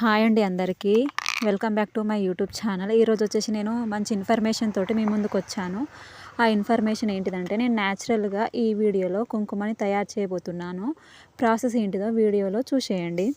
Hi అండి అందరికీ. Welcome back to my YouTube channel. ఈరోజు వచ్చేసి నేను మంచి ఇన్ఫర్మేషన్ తోటి మీ ముందుకు వచ్చాను. ఆ ఇన్ఫర్మేషన్ ఏంటిదంటే నేను న్యాచురల్గా ఈ వీడియోలో కుంకుమని తయారు చేయబోతున్నాను. ప్రాసెస్ ఏంటిదో వీడియోలో చూసేయండి.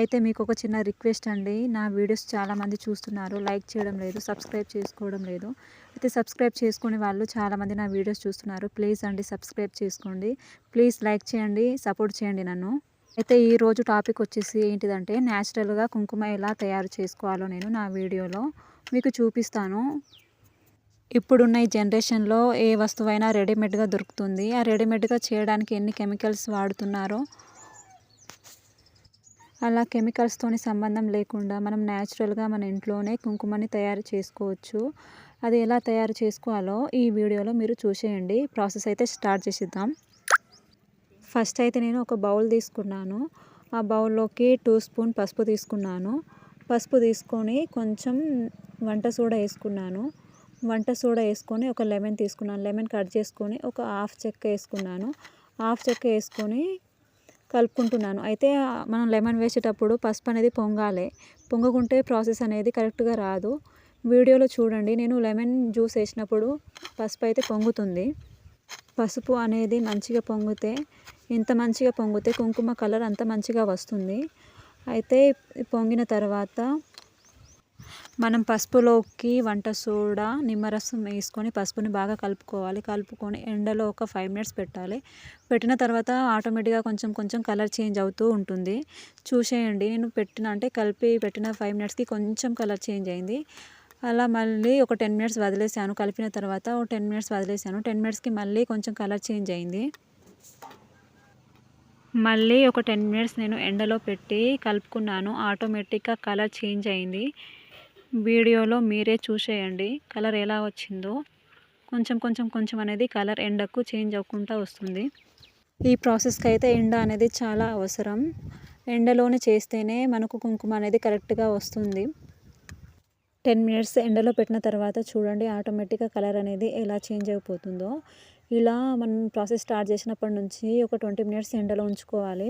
అయితే మీకు ఒక చిన్న రిక్వెస్ట్ అండి. నా వీడియోస్ చాలామంది చూస్తున్నారు. లైక్ చేయడం లేదు సబ్స్క్రైబ్ చేసుకోవడం లేదు. అయితే సబ్స్క్రైబ్ చేసుకునే వాళ్ళు చాలామంది నా వీడియోస్ చూస్తున్నారు. ప్లీజ్ అండి సబ్స్క్రైబ్ చేసుకోండి. ప్లీజ్ లైక్ చేయండి సపోర్ట్ చేయండి నన్ను. అయితే ఈరోజు టాపిక్ వచ్చేసి ఏంటిదంటే న్యాచురల్గా కుంకుమ ఎలా తయారు చేసుకోవాలో నేను నా వీడియోలో మీకు చూపిస్తాను. ఇప్పుడున్న ఈ జనరేషన్లో ఏ వస్తువైనా రెడీమేడ్గా దొరుకుతుంది. ఆ రెడీమేడ్గా చేయడానికి ఎన్ని కెమికల్స్ వాడుతున్నారో అలా కెమికల్స్తోని సంబంధం లేకుండా మనం న్యాచురల్గా మన ఇంట్లోనే కుంకుమని తయారు చేసుకోవచ్చు. అది ఎలా తయారు చేసుకోవాలో ఈ వీడియోలో మీరు చూసేయండి. ప్రాసెస్ అయితే స్టార్ట్ చేసిద్దాం. ఫస్ట్ అయితే నేను ఒక బౌల్ తీసుకున్నాను. ఆ బౌల్లోకి టూ స్పూన్ పసుపు తీసుకున్నాను. పసుపు తీసుకొని కొంచెం వంట సోడా వేసుకున్నాను. వంట సోడా వేసుకొని ఒక లెమన్ తీసుకున్నాను. లెమన్ కట్ చేసుకొని ఒక హాఫ్ చెక్క వేసుకున్నాను. హాఫ్ చెక్క వేసుకొని కలుపుకుంటున్నాను. అయితే మనం లెమన్ వేసేటప్పుడు పసుపు అనేది పొంగాలి. పొంగకుంటే ప్రాసెస్ అనేది కరెక్ట్గా రాదు. వీడియోలో చూడండి. నేను లెమన్ జ్యూస్ వేసినప్పుడు పసుపు అయితే పొంగుతుంది. పసుపు అనేది మంచిగా పొంగితే ఇంత మంచిగా పొంగితే కుంకుమ కలర్ అంత మంచిగా వస్తుంది. అయితే పొంగిన తర్వాత మనం పసుపులోకి వంట సోడా నిమ్మరసం వేసుకొని పసుపుని బాగా కలుపుకోవాలి. కలుపుకొని ఎండలో ఒక ఫైవ్ మినిట్స్ పెట్టాలి. పెట్టిన తర్వాత ఆటోమేటిక్గా కొంచెం కొంచెం కలర్ చేంజ్ అవుతూ ఉంటుంది. చూసేయండి. నేను పెట్టిన అంటే కలిపి పెట్టిన ఫైవ్ మినిట్స్కి కొంచెం కలర్ చేంజ్ అయింది. అలా మళ్ళీ ఒక టెన్ మినిట్స్ వదిలేసాను. కలిపిన తర్వాత ఒక టెన్ మినిట్స్ వదిలేసాను. టెన్ మినిట్స్కి మళ్ళీ కొంచెం కలర్ చేంజ్ అయింది. మళ్ళీ ఒక టెన్ మినిట్స్ నేను ఎండలో పెట్టి కలుపుకున్నాను. ఆటోమేటిక్గా కలర్ చేంజ్ అయింది. వీడియోలో మీరే చూసేయండి. కలర్ ఎలా వచ్చిందో. కొంచెం కొంచెం కొంచెం అనేది కలర్ ఎండకు చేంజ్ అవ్వకుండా వస్తుంది. ఈ ప్రాసెస్కి అయితే ఎండ అనేది చాలా అవసరం. ఎండలోనే చేస్తేనే మనకు కుంకుమ అనేది కరెక్ట్గా వస్తుంది. టెన్ మినిట్స్ ఎండలో పెట్టిన తర్వాత చూడండి ఆటోమేటిక్గా కలర్ అనేది ఎలా చేంజ్ అయిపోతుందో. ఇలా మనం ప్రాసెస్ స్టార్ట్ చేసినప్పటి నుంచి ఒక ట్వంటీ మినిట్స్ ఎండలో ఉంచుకోవాలి.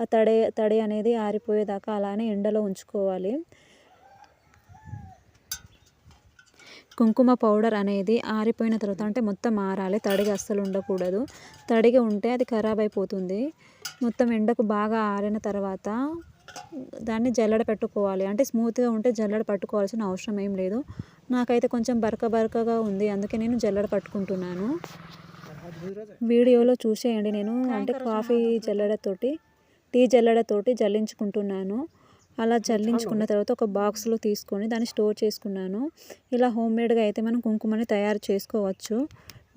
ఆ తడి తడి అనేది ఆరిపోయేదాకా అలానే ఎండలో ఉంచుకోవాలి. కుంకుమ పౌడర్ అనేది ఆరిపోయిన తర్వాత అంటే మొత్తం ఆరాలి తడిగా అస్సలు ఉండకూడదు. తడిగా ఉంటే అది ఖరాబ్ అయిపోతుంది. మొత్తం ఎండకు బాగా ఆరిన తర్వాత దాన్ని జల్లెడ పెట్టుకోవాలి. అంటే స్మూత్గా ఉంటే జల్లెడ పట్టుకోవాల్సిన అవసరం ఏం లేదు. నాకైతే కొంచెం బరక బరకగా ఉంది. అందుకే నేను జల్లెడ పట్టుకుంటున్నాను. వీడియోలో చూసేయండి నేను. అంటే కాఫీ జల్లెడతోటి టీ జల్లెడతోటి జల్లించుకుంటున్నాను. అలా జల్లించుకున్న తర్వాత ఒక బాక్స్లో తీసుకొని దాన్ని స్టోర్ చేసుకున్నాను. ఇలా హోమ్ మేడ్గా అయితే మనం కుంకుమని తయారు చేసుకోవచ్చు.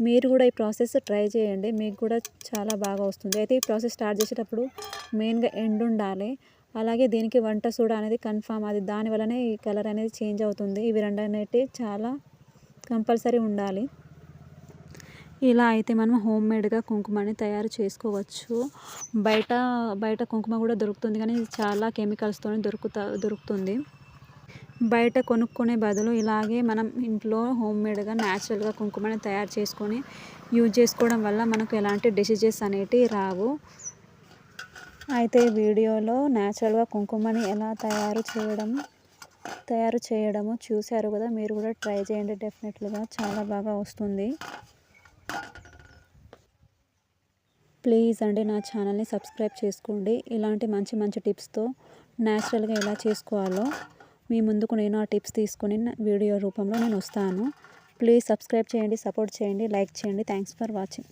మీరు కూడా ఈ ప్రాసెస్ ట్రై చేయండి. మీకు కూడా చాలా బాగా వస్తుంది. అయితే ఈ ప్రాసెస్ స్టార్ట్ చేసేటప్పుడు మెయిన్గా ఎండు ఉండాలి అలాగే దీనికి వంట సోడా అనేది కన్ఫామ్ అది దానివల్లనే ఈ కలర్ అనేది చేంజ్ అవుతుంది. ఇవి రెండు అనేవి చాలా కంపల్సరీ ఉండాలి. ఇలా అయితే మనం హోమ్ మేడ్గా కుంకుమని తయారు చేసుకోవచ్చు. బయట బయట కుంకుమ కూడా దొరుకుతుంది కానీ చాలా కెమికల్స్తో దొరుకుతా దొరుకుతుంది. బయట కొనుక్కునే బదులు ఇలాగే మనం ఇంట్లో హోమ్ మేడ్గా న్యాచురల్గా కుంకుమని తయారు చేసుకొని యూజ్ చేసుకోవడం వల్ల మనకు ఎలాంటి డిసీజెస్ అనేటివి రావు. అయితే వీడియోలో న్యాచురల్గా కుంకుమని ఎలా తయారు చేయడం తయారు చేయడము చూశారు కదా మీరు కూడా ట్రై చేయండి డెఫినెట్లుగా చాలా బాగా వస్తుంది. ప్లీజ్ అండి నా ఛానల్ని సబ్స్క్రైబ్ చేసుకోండి. ఇలాంటి మంచి మంచి టిప్స్తో న్యాచురల్గా ఎలా చేసుకోవాలో మీ ముందుకు నేను ఆ టిప్స్ తీసుకొని వీడియో రూపంలో నేను వస్తాను. ప్లీజ్ సబ్స్క్రైబ్ చేయండి సపోర్ట్ చేయండి లైక్ చేయండి. Thanks for watching.